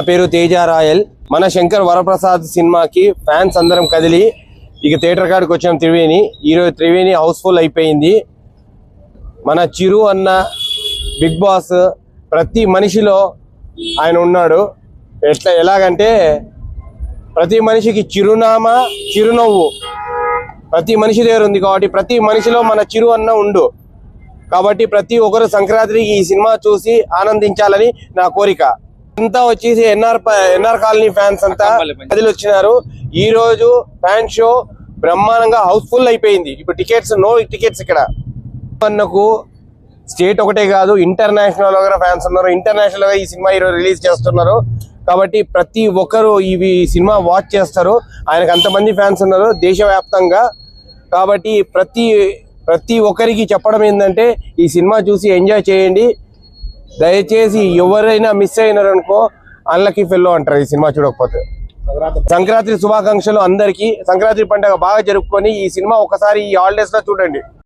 నా పేరు తేజ రాయల్. మన శంకర్ వరప్రసాద్ సినిమాకి ఫ్యాన్స్ అందరం కదిలి ఇక థియేటర్ కాడికి వచ్చాం త్రివేణి. ఈరోజు త్రివేణి హౌస్ఫుల్ అయిపోయింది. మన చిరు అన్న బిగ్ బాస్ ప్రతి మనిషిలో ఆయన ఉన్నాడు. ఎట్లా ఎలాగంటే ప్రతి మనిషికి చిరునామా చిరునవ్వు. ప్రతి మనిషి దగ్గర ఉంది కాబట్టి ప్రతి మనిషిలో మన చిరు అన్న ఉండు. కాబట్టి ప్రతి ఒక్కరు సంక్రాంతికి ఈ సినిమా చూసి ఆనందించాలని నా కోరిక. అంతా వచ్చేసి ఎన్ఆర్ ఎన్ఆర్ కాలనీ ఫ్యాన్స్ అంతా కదిలి వచ్చినారు. ఈ రోజు ఫ్యాన్ షో బ్రహ్మాండంగా హౌస్ఫుల్ అయిపోయింది. ఇప్పుడు టికెట్స్ నో టికెట్స్ ఇక్కడ. అన్నకు స్టేట్ ఒకటే కాదు ఇంటర్నేషనల్గా ఫ్యాన్స్ ఉన్నారు. ఇంటర్నేషనల్గా ఈ సినిమా ఈరోజు రిలీజ్ చేస్తున్నారు. కాబట్టి ప్రతి ఒక్కరు ఇవి సినిమా వాచ్ చేస్తారు. ఆయనకు అంతమంది ఫ్యాన్స్ ఉన్నారు దేశవ్యాప్తంగా. కాబట్టి ప్రతి ప్రతి ఒక్కరికి చెప్పడం ఏంటంటే ఈ సినిమా చూసి ఎంజాయ్ చేయండి. దయచేసి ఎవరైనా మిస్ అయినారనుకో అన్లకి ఫెల్లో అంటారు ఈ సినిమా చూడకపోతే. సంక్రాంతి శుభాకాంక్షలు అందరికీ. సంక్రాంతి పండుగ బాగా జరుపుకొని ఈ సినిమా ఒకసారి ఈ హాలిడేస్లో చూడండి.